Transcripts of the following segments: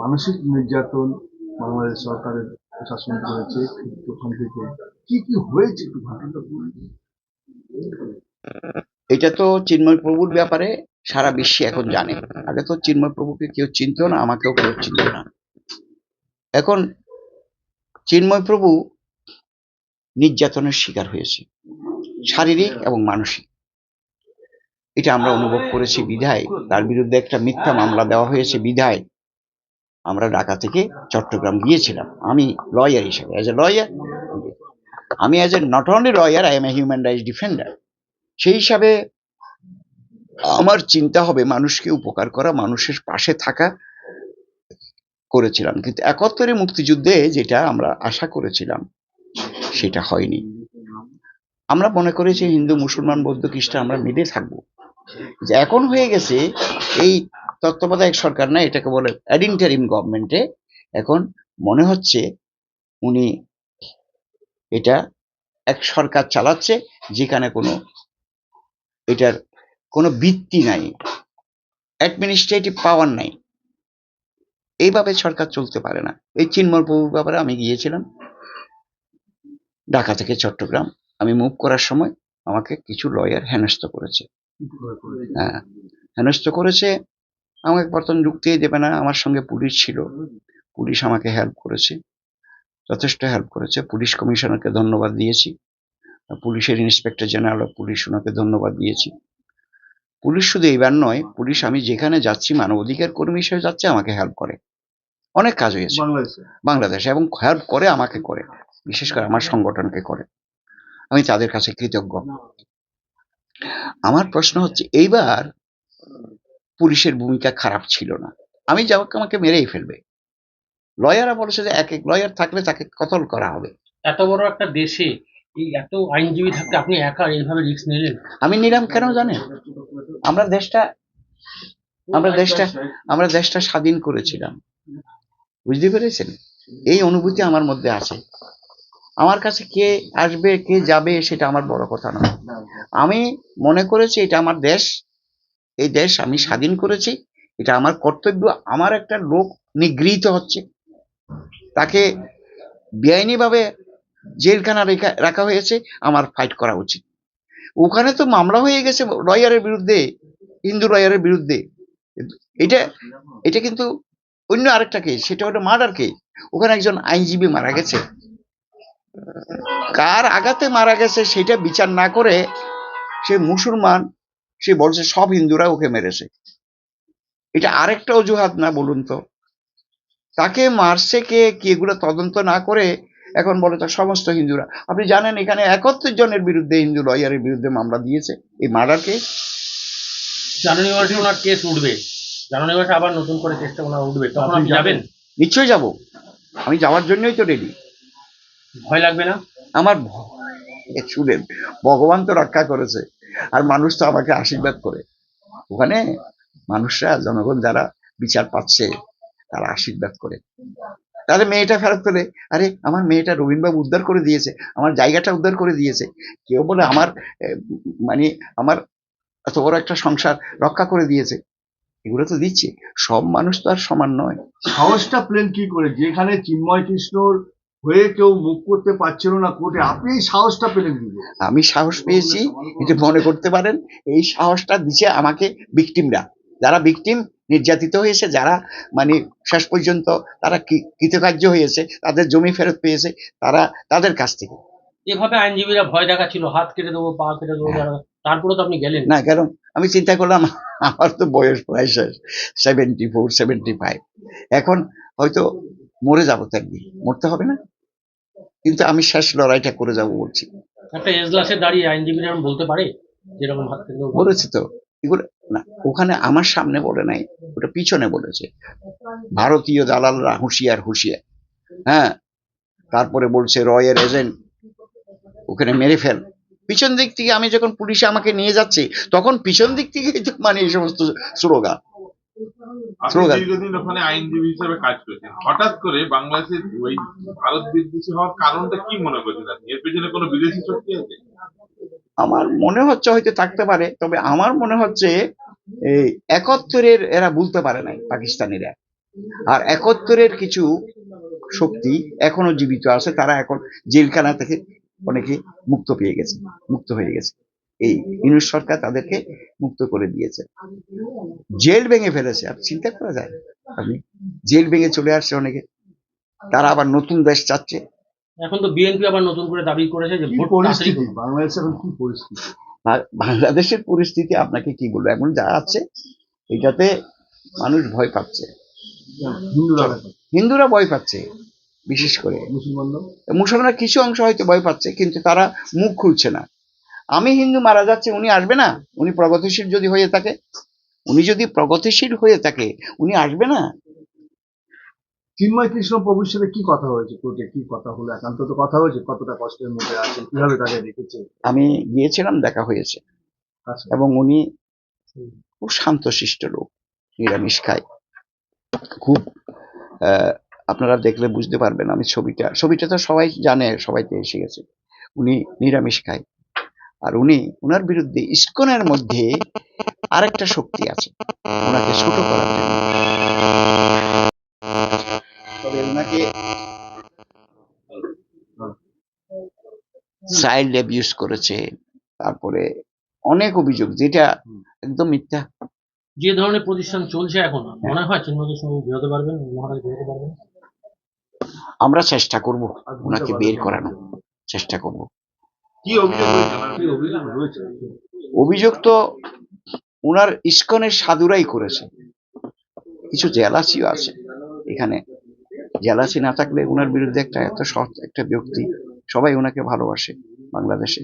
মানসিক নির্যাতন বাংলাদেশ সরকারের প্রশাসন করেছে ওখান থেকে। কি কি হয়েছে একটু ঘটনাটা এটা তো চিন্ময় প্রভুর ব্যাপারে সারা বিশ্বে এখন জানে। আগে তো চিন্ময় প্রভুকে কেউ চিনতো না, আমাকেও কেউ চিনত না। এখন চিন্ময় প্রভু নির্যাতনের শিকার হয়েছে, শারীরিক এবং মানসিক। এটা আমরা অনুভব করেছি বিধায়। তার বিরুদ্ধে একটা মিথ্যা মামলা দেওয়া হয়েছে বিধায়। আমরা ঢাকা থেকে চট্টগ্রাম গিয়েছিলাম। আমি লয়ার হিসেবে অ্যাজ এ লয়ার আমি as a not only lawyer I am a human rights defender সেই হিসাবে আমার চিন্তা হবে মানুষকে উপকার করা, মানুষের পাশে থাকা করেছিলাম। কিন্তু একাত্তরে মুক্তিযুদ্ধে যেটা আমরা আশা করেছিলাম, সেটা হয়নি। আমরা মনে করেছি হিন্দু, মুসলমান, বৌদ্ধ, খ্রিস্টান আমরা মিলে থাকব। যে এখন হয়ে গেছে, এই তত্ত্বাবধায়ক সরকার না, এটাকে বলে অ্যাডিন্টারিম গভর্নমেন্টে এখন মনে হচ্ছে উনি এটা এক সরকার চালাচ্ছে, যেখানে কোনো এটার কোনো ভিত্তি নাই অ্যাডমিনিস্ট্রেটিভ পাওয়ার নাই। এইভাবে সরকার চলতে পারে না। এই চিন্ময় প্রভুর ব্যাপারে আমি গিয়েছিলাম, ঢাকা থেকে চট্টগ্রাম। আমি মুভ করার সময় আমাকে কিছু লয়ার হেনস্থ করেছে। হ্যাঁ হেনস্থ করেছে আমাকে প্রথম ঢুকতেই দেবে না আমার সঙ্গে পুলিশ ছিল। পুলিশ আমাকে হেল্প করেছে যথেষ্ট হেল্প করেছে। পুলিশ কমিশনারকে ধন্যবাদ দিয়েছি। পুলিশের ইন্সপেক্টর জেনারেল অফ পুলিশ ওনাকে ধন্যবাদ দিয়েছি। পুলিশ শুধু এইবার নয় পুলিশ আমি যেখানে যাচ্ছি মানবাধিকার কর্মী হিসেবে যাচ্ছে আমাকে হেল্প করে। অনেক কাজ হয়েছে। বাংলাদেশে? বাংলাদেশে এবং হেল্প করে আমাকে করে। বিশেষ করে আমার সংগঠনকে করে। আমি তাদের কাছে কৃতজ্ঞ। আমার প্রশ্ন হচ্ছে এইবার পুলিশের ভূমিকা খারাপ ছিল না। আমি যাওয়াকে আমাকে মেরেই ফেলবে। লয়াররা বলেছে যে এক এক লয়ার থাকলে তাকে কতল করা হবে। এত বড় একটা দেশে এই এত আইনজীবী থাকতে আপনি একা এইভাবে রিস্ক নিলেন? আমি নিলাম কেন জানেন? আমরা দেশটা আমরা দেশটা আমরা দেশটা স্বাধীন করেছিলাম। বুঝতে পেরেছেন? এই অনুভূতি আমার মধ্যে আছে। আমার কাছে কে আসবে কে যাবে সেটা আমার বড় কথা নয়। আমি মনে করেছি এটা আমার দেশ। এই দেশ আমি স্বাধীন করেছি, এটা আমার কর্তব্য, আমার একটা লোক নিগৃহীত হচ্ছে। তাকে বেআইনিভাবে জেলখানা রেখা, রাখা হয়েছে, আমার ফাইট করা উচিত। ওখানে তো মামলা হয়ে গেছে লয়ারের বিরুদ্ধে, হিন্দু লয়ারের বিরুদ্ধে। এটা এটা কিন্তু অন্য আরেকটা কেস সেটা হলো মার্ডার কেস ওখানে একজন আইনজীবী মারা গেছে। কার আঘাতে মারা গেছে সেটা বিচার না করে সে মুসলমান সে বলছে সব হিন্দুরা ওকে মেরেছে। এটা আরেকটা অজুহাত না বলুন তো? তাকে মারছে কে কি এগুলো তদন্ত না করে এখন বলে তো সমস্ত হিন্দুরা। আপনি জানেন এখানে একাত্তর জনের বিরুদ্ধে হিন্দু লয়ারের বিরুদ্ধে মামলা দিয়েছে। এই মার্ডার কেস জানুয়ারি মাসে ওনার কেস উঠবে। জানুয়ারি মাসে আবার নতুন করে কেসটা ওনার উঠবে। তখন আপনি যাবেন। নিশ্চয়ই যাব। আমি যাওয়ার জন্যই তো রেডি ভয় লাগবে না? আমার শুনেন ভগবান তো রক্ষা করেছে। আর মানুষ তো আমাকে আশীর্বাদ করে। ওখানে মানুষরা, জনগণ যারা বিচার পাচ্ছে, তারা আশীর্বাদ করে। তাদের মেয়েটা ফেরত পেলে আরে, আমার মেয়েটা রবীন্দ্রবাবু উদ্ধার করে দিয়েছে, আমার জায়গাটা উদ্ধার করে দিয়েছে। কেউ বলে আমার মানে আমার এত বড় একটা সংসার রক্ষা করে দিয়েছে। এগুলো তো দিচ্ছে। সব মানুষ তো আর সমান নয়। সাহসটা প্লেন কি করে? যেখানে চিন্ময় কৃষ্ণর হয়ে কেউ মুখ করতে পারছিল না কোর্টে আপনি এই সাহসটা পেলেন আমি সাহস পেয়েছি এটা মনে করতে পারেন এই সাহসটা দিচ্ছে আমাকে ভিকটিমরা যারা ভিকটিম নির্যাতিত হয়েছে যারা মানে শেষ পর্যন্ত তারা কৃ- কৃতকার্য হয়েছে তাদের জমি ফেরত পেয়েছে তারা তাদের কাছ থেকে। এভাবে আইনজীবীরা ভয় দেখাচ্ছিল হাত কেটে দেবো পা কেটে দেবো তারপরে তো আপনি গেলেন? না কারণ আমি চিন্তা করলাম আমার তো বয়স প্রায় শেষ সেভেন্টি ফোর সেভেন্টি ফাইভ এখন হয়তো মরে যাব তো একদিন মরতে হবে না? কিন্তু আমি শেষ লড়াইটা করে যাব বলছি। একটা এজলাসে দাঁড়িয়ে আইনজীবীরা বলতে পারে? যেরকম হাত কেটে বলেছে তো। এগুলো না ওখানে আমার সামনে বলে নাই ওটা পিছনে বলেছে। ভারতীয় দালালরা হুঁশিয়ার হুঁশিয়ার। হ্যাঁ তারপরে বলছে রয়ের এজেন্ট ওখানে মেরে ফেল। পিছন দিক থেকে আমি যখন পুলিশে আমাকে নিয়ে যাচ্ছে তখন পিছন দিক থেকে মানে এই সমস্ত স্লোগান। দীর্ঘদিন ওখানে আইনজীবী হিসেবে কাজ করেছেন। হঠাৎ করে বাংলাদেশের ওই ভারত বিদ্বেষী হওয়ার কারণটা কি মনে করছেন আপনি? এর পেছনে কোনো বিদেশি শক্তি আছে? আমার মনে হচ্ছে হয়তো থাকতে পারে তবে আমার মনে হচ্ছে এই একাত্তরের এরা বলতে পারে নাই পাকিস্তানিরা। আর একাত্তরের কিছু শক্তি এখনও জীবিত আছে তারা এখন জেলখানা থেকে অনেকে মুক্ত পেয়ে গেছে মুক্ত হয়ে গেছে। এই ইউনুস সরকার তাদেরকে মুক্ত করে দিয়েছে। জেল ভেঙে ফেলেছে আর চিন্তা করা যায় আপনি জেল ভেঙে চলে আসছে অনেকে। তারা আবার নতুন দেশ চাচ্ছে। এখন তো বিএনপি আবার নতুন করে দাবি করেছে যে কি ভোট পরিস্থিতি? বাংলাদেশের এখন কি পরিস্থিতি? বাংলাদেশের পরিস্থিতি আপনাকে কি বলব? এখন যা আছে এটাতে মানুষ ভয় পাচ্ছে। হিন্দুরা হিন্দুরা ভয় পাচ্ছে বিশেষ করে। মুসলমানরা মুসলমানরা কিছু অংশ হয়তো ভয় পাচ্ছে কিন্তু তারা মুখ খুলছে না। আমি হিন্দু মারা যাচ্ছে উনি আসবে না? উনি প্রগতিশীল যদি হয়ে থাকে? উনি যদি প্রগতিশীল হয়ে থাকে উনি আসবে না? চিন্ময় কৃষ্ণ প্রভুর সাথে কি কথা হয়েছে? কোর্টে কি কথা হলো? একান্ত তো কথা হয়েছে কতটা কষ্টের মধ্যে আছে কীভাবে তাকে রেখেছে আমি গিয়েছিলাম দেখা হয়েছে। এবং উনি খুব শান্তশিষ্ট লোক নিরামিষ খায়। খুব আহ, আপনারা দেখলে বুঝতে পারবেন আমি ছবিটা ছবিটা তো সবাই জানে সবাইতে এসে গেছে। উনি নিরামিষ খায়। আর উনি ওনার বিরুদ্ধে ইস্কনের মধ্যে আরেকটা শক্তি আছে। ওনাকে ছোট করার জন্য। তবে ওনাকে চাইল্ড অ্যাবিউজ করেছে তারপরে অনেক অভিযোগ যেটা একদম মিথ্যা। যে ধরনের প্রতিষ্ঠান চলছে এখন মনে হয় চিন্ময়ের সঙ্গে বেরোতে পারবেন মহারাজ বেরোতে পারবেন? আমরা চেষ্টা করব ওনাকে বের করানো চেষ্টা করব। কি অভিযোগ রয়েছে তো ওনার ইস্কনের সাধুরাই করেছে। কিছু জেলাসিও আছে। এখানে জেলাসি না থাকলে ওনার বিরুদ্ধে একটা এত সৎ একটা ব্যক্তি সবাই ওনাকে ভালোবাসে বাংলাদেশে।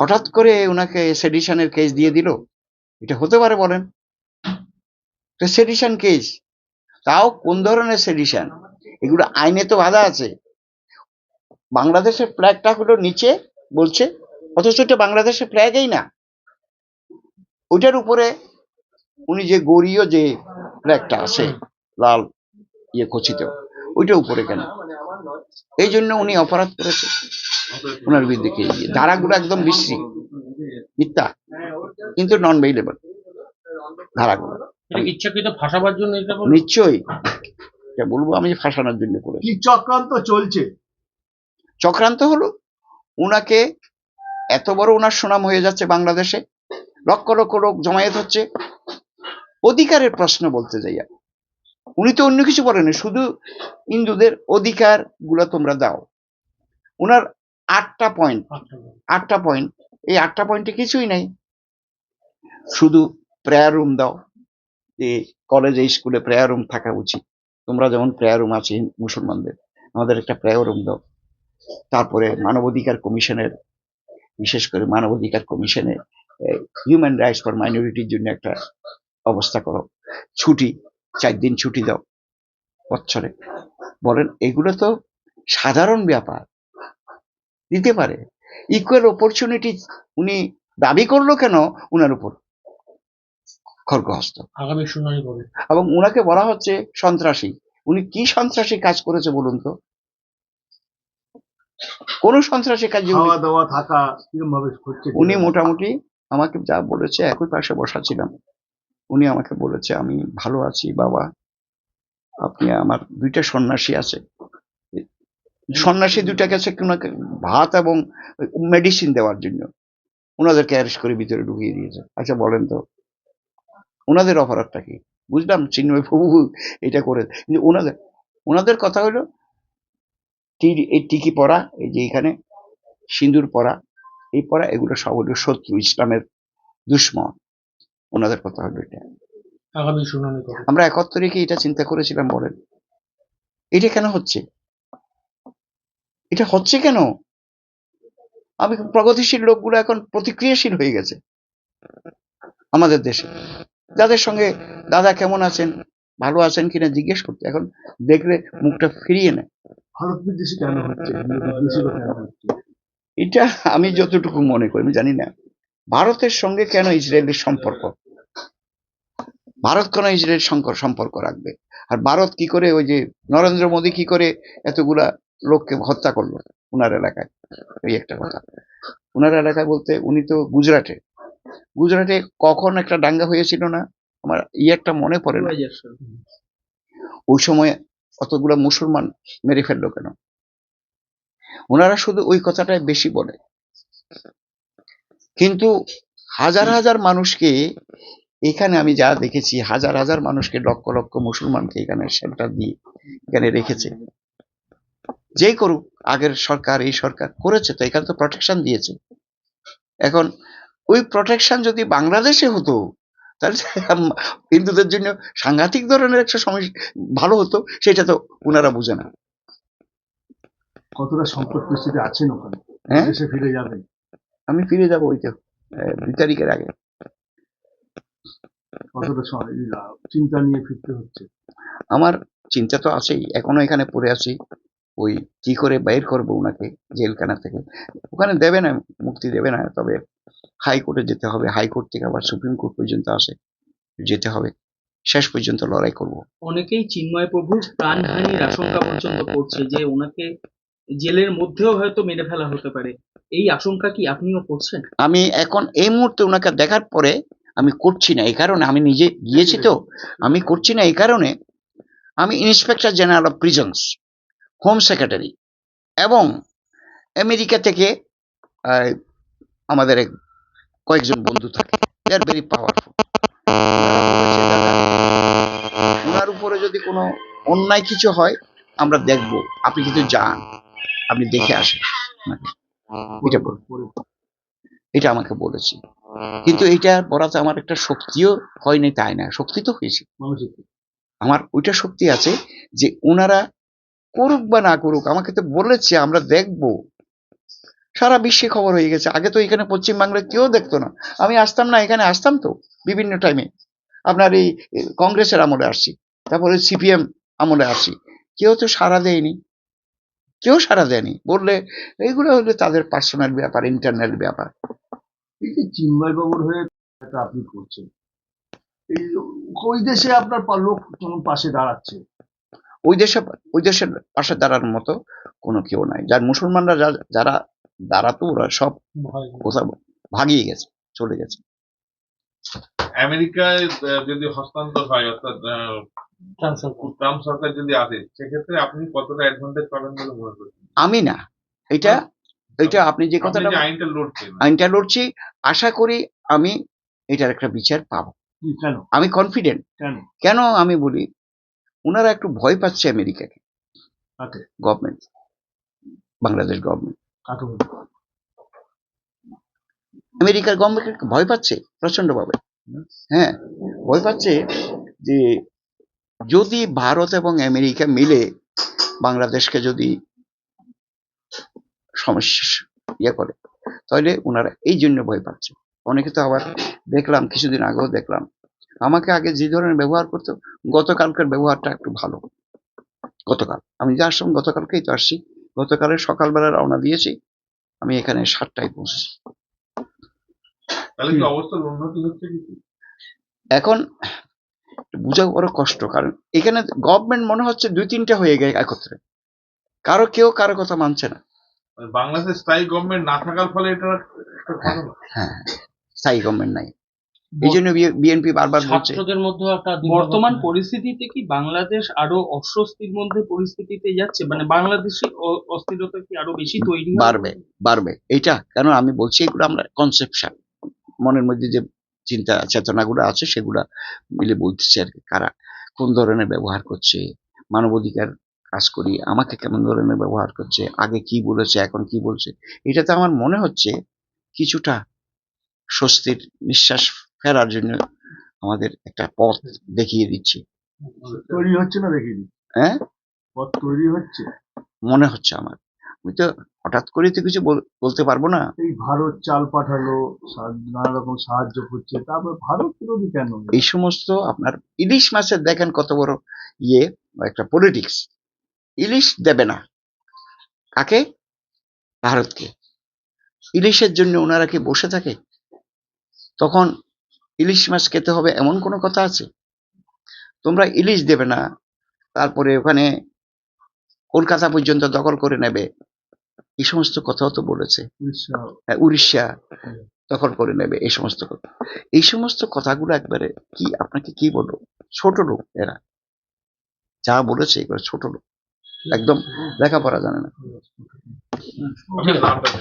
হঠাৎ করে ওনাকে সেডিশনের কেস দিয়ে দিল। এটা হতে পারে বলেন। সেডিশন কেস তাও কোন ধরনের সেডিশন এগুলো আইনে তো বাধা আছে। বাংলাদেশের ফ্ল্যাগটা হলো নিচে বলছে অথচ এটা বাংলাদেশের ফ্ল্যাগই না। ওইটার উপরে উনি যে গড়ীয় যে ফ্ল্যাগটা আছে লাল ইয়ে খচিত ওইটা উপরে কেন? এই জন্য উনি অপরাধ করেছে। ওনার বিরুদ্ধে ধারাগুলো একদম বিশ্রী। মিথ্যা। কিন্তু নন বেইলেবল ধারাগুলো ইচ্ছাকৃত ফাঁসাবার জন্য এটা নিশ্চয়ই। বলব আমি যে ফাঁসানোর জন্য করেছি। কি চক্রান্ত চলছে? চক্রান্ত হলো। উনাকে এত বড় উনার সুনাম হয়ে যাচ্ছে বাংলাদেশে। লক্ষ লক্ষ লোক জমায়েত হচ্ছে। অধিকারের প্রশ্ন বলতে যাইয়া উনি তো অন্য কিছু বলেন শুধু হিন্দুদের অধিকারগুলা তোমরা দাও। উনার আটটা পয়েন্ট। আটটা পয়েন্ট এই আটটা পয়েন্টে কিছুই নাই। শুধু প্রেয়ার রুম দাও। যে কলেজে স্কুলে প্রেয়ার রুম থাকা উচিত। তোমরা যেমন প্রেয়ার রুম আছে মুসলমানদের, আমাদের একটা প্রেয়ার রুম দাও। তারপরে মানবাধিকার কমিশনের বিশেষ করে মানবাধিকার কমিশনে হিউম্যান রাইটস ফর মাইনরিটির জন্য একটা অবস্থা করো। ছুটি চার দিন ছুটি দাও বছরে বলেন এগুলো তো সাধারণ ব্যাপার। দিতে পারে। ইকুয়াল অপরচুনিটি উনি দাবি করল কেন? উনার উপর খড়গহস্ত। আগামী শুনানি এবং উনাকে বলা হচ্ছে সন্ত্রাসী। উনি কি সন্ত্রাসী কাজ করেছে বলুন তো? কোন সন্ত্রাসী কাজ খাওয়া দাওয়া থাকা কীরকম ভাবে হচ্ছে উনি মোটামুটি আমাকে যা বলেছে একই পাশে বসা ছিলাম। উনি আমাকে বলেছে আমি ভালো আছি বাবা। আপনি আমার দুইটা সন্ন্যাসী আছে। সন্ন্যাসী দুইটা গেছে ওনাকে ভাত এবং মেডিসিন দেওয়ার জন্য। ওনাদেরকে অ্যারেস্ট করে ভিতরে ঢুকিয়ে দিয়েছে। আচ্ছা বলেন তো ওনাদের অপরাধটা কি? বুঝলাম চিন্ময় প্রভু এটা করে কিন্তু ওনাদের ওনাদের কথা হলো এই টিকি পরা এই যে এখানে সিঁদুর পরা এই পরা এগুলো সব হলো শত্রু ইসলামের দুশ্মন। ওনাদের কথা হলো এটা। আমরা একাত্তরে কি এটা চিন্তা করেছিলাম বলেন। এটা কেন হচ্ছে? এটা হচ্ছে কেন? আমি প্রগতিশীল লোকগুলো এখন প্রতিক্রিয়াশীল হয়ে গেছে আমাদের দেশে। যাদের সঙ্গে দাদা কেমন আছেন ভালো আছেন কিনা জিজ্ঞেস করতে এখন দেখলে মুখটা ফিরিয়ে নেয়। ভারত বিদেশি কেন হচ্ছে? বিদ্বেষী কেন হচ্ছে? এটা আমি যতটুকু মনে করি আমি জানি না। ভারতের সঙ্গে কেন ইসরায়েলের সম্পর্ক? ভারত কেন ইসরায়েল সংকর সম্পর্ক রাখবে? আর ভারত কি করে ওই যে নরেন্দ্র মোদী কি করে এতগুলা লোককে হত্যা করল উনার এলাকায়? এই একটা কথা। উনার এলাকায় বলতে উনি তো গুজরাটে। গুজরাটে কখন একটা দাঙ্গা হয়েছিল না? আমার ই একটা মনে পড়ে না। ওই সময় অতগুলো মুসলমান মেরে ফেলল কেন? ওনারা শুধু ওই কথাটাই বেশি বলে। কিন্তু হাজার হাজার মানুষকে এখানে আমি যা দেখেছি, হাজার হাজার মানুষকে লক্ষ লক্ষ মুসলমানকে এখানে সেন্টার দিয়ে এখানে রেখেছে। যেই করুক, আগের সরকার, এই সরকার করেছে তো, এখানে তো প্রোটেকশন দিয়েছে। এখন ওই প্রোটেকশন যদি বাংলাদেশে হতো তাহলে হিন্দুদের জন্য সাংঘাতিক ধরনের একটা সমস্যা ভালো হতো সেটা তো ওনারা বুঝে না। কতটা সংকট পরিস্থিতি আছেন ওখানে? হ্যাঁ? দেশে ফিরে যাবেন? আমি ফিরে যাব ওই তো দুই তারিখের আগে। কতটা চিন্তা নিয়ে ফিরতে হচ্ছে? আমার চিন্তা তো আছেই এখনও এখানে পড়ে আছি। ওই কি করে বের করব ওনাকে জেলখানা থেকে? ওখানে দেবে না মুক্তি দেবে না তবে হাইকোর্টে যেতে হবে। হাইকোর্ট থেকে আবার সুপ্রিম কোর্ট পর্যন্ত আসে। যেতে হবে। শেষ পর্যন্ত লড়াই করব। অনেকেই চিন্ময় প্রভুর প্রাণহানির আশঙ্কা পর্যন্ত করছে যে ওনাকে জেলের মধ্যেও হয়তো মেরে ফেলা হতে পারে। এই আশঙ্কা কি আপনিও করছেন? আমি এখন এই মুহূর্তে ওনাকে দেখার পরে আমি করছি না। এই কারণে আমি নিজে গিয়েছি তো। আমি করছি না। এই কারণে আমি inspector general of prisons home secretary এবং আমেরিকা থেকে আমাদের এক কয়েকজন বন্ধু থাকে দে আর ভেরি পাওয়ারফুল ওনার উপরে যদি কোনো অন্যায় কিছু হয় আমরা দেখব আপনি কিন্তু যান আপনি দেখে আসেন এটা বল- এটা আমাকে বলেছে। কিন্তু এটা বলাতে আমার একটা শক্তিও হয়নি তাই না? শক্তি তো হয়েছে। আমার ওইটা শক্তি আছে যে ওনারা করুক বা না করুক আমাকে তো বলেছে আমরা দেখব। সারা বিশ্বে খবর হয়ে গেছে। আগে তো এখানে পশ্চিম বাংলায় কেউ দেখতো না। আমি আসতাম না এখানে আসতাম তো বিভিন্ন টাইমে আপনার এই কংগ্রেসের আমলে আসছি তারপরে সিপিএম আমলে আসছি। কেউ তো সাড়া দেয়নি। কেউ সাড়া দেয়নি। বললে এইগুলো হলে তাদের পার্সোনাল ব্যাপার ইন্টারনাল ব্যাপার। এই যে চিন্ময় বাবুর হয়ে আপনি করছেন এই ওই দেশে আপনার লোক পাশে দাঁড়াচ্ছে? ওই দেশে ওই দেশের পাশে দাঁড়ানোর মতো কোনো কেউ নাই। যার মুসলমানরা যা- যারা দাঁড়াতো ওরা সব কোথাও ভাগিয়ে গেছে চলে গেছে। আমেরিকায় যদি হস্তান্তর হয় অর্থাৎ ট্রাম্প সরকার। যদি আসে সেক্ষেত্রে আপনি কতটা অ্যাডভান্টেজ পাবেন বলে মনে করছেন? আমি না। এটা এটা আপনি যে কথাটা আইনটা লড়ছেন। আইনটা লড়ছি আশা করি আমি এটার একটা বিচার পাবো। কেন? আমি কনফিডেন্ট কেন? কেন আমি বলি ওনারা একটু ভয় পাচ্ছে আমেরিকাকে। কাকে? গভর্নমেন্ট বাংলাদেশ গভর্নমেন্ট আমেরিকার গভর্নমেন্ট ভয় পাচ্ছে প্রচন্ডভাবে হ্যাঁ ভয় পাচ্ছে যে যদি ভারত এবং আমেরিকা মিলে বাংলাদেশকে যদি সমস্যা ইয়ে করে, তাহলে ওনারা এই জন্য ভয় পাচ্ছে। অনেকে তো আবার দেখলাম, কিছুদিন আগেও দেখলাম, আমাকে আগে যে ধরনের ব্যবহার করতো, গতকালকার ব্যবহারটা একটু ভালো। গতকাল, আমি যে আসলাম গতকালকেই তো আসছি গতকালের সকালবেলা রওনা দিয়েছি। আমি এখানে সাতটায় পৌঁছেছি। এখন বোঝা বড় কষ্ট কারণ এখানে গভর্নমেন্ট মনে হচ্ছে দুই তিনটা হয়ে গেছে একত্রে। কারও কেউ কারও কথা মানছে না। মানে বাংলাদেশের স্থায়ী গভর্নমেন্ট না থাকার ফলে এটা একটা হ্যাঁ স্থায়ী গভর্নমেন্ট নাই। এই জন্য বিএনপি বারবার বলছে। ছাত্রদের মধ্যেও একটা বর্তমান পরিস্থিতিতে কি বাংলাদেশ আরও অস্বস্তির মধ্যে পরিস্থিতিতে যাচ্ছে? মানে বাংলাদেশে অ- অস্থিরতা কি আরও বেশি তৈরি বাড়বে বাড়বে। এটা কেন আমি বলছি এগুলো আমরা কনসেপশন মনের মধ্যে যে চিন্তা চেতনাগুলো আছে সেগুলা মিলে বলতেছি আর কি কারা কোন ধরনের ব্যবহার করছে মানবাধিকার কাজ করি আমাকে কেমন ধরনের ব্যবহার করছে আগে কি বলেছে এখন কি বলছে? এটাতে আমার মনে হচ্ছে কিছুটা স্বস্তির নিঃশ্বাস ফেরার জন্য আমাদের একটা পথ দেখিয়ে দিচ্ছে। তৈরি হচ্ছে না দেখিনি হ্যাঁ? পথ তৈরি হচ্ছে? মনে হচ্ছে আমার। আমি তো হঠাৎ করে তো কিছু বল- বলতে পারব না। এই ভারত চাল পাঠালো নানা রকম সাহায্য করছে তারপর ভারত বিরোধী কেন? এই সমস্ত আপনার ইলিশ মাছের দেখেন কত বড় ইয়ে একটা পলিটিক্স ইলিশ দেবে না। কাকে? ভারতকে। ইলিশের জন্য ওনারা কি বসে থাকে? তখন ইলিশ মাছ খেতে হবে এমন কোনো কথা আছে? তোমরা ইলিশ দেবে না তারপরে ওখানে কলকাতা পর্যন্ত দখল করে নেবে। এই সমস্ত কথাও তো বলেছে। উড়িষ্যা। হ্যাঁ, উড়িষ্যা দখল করে নেবে এই সমস্ত কথা। এই সমস্ত কথাগুলো একবারে কি আপনাকে কি বলব? ছোট লোক এরা। যা বলেছে এগুলো ছোট লোক। একদম লেখাপড়া জানে না। নামটা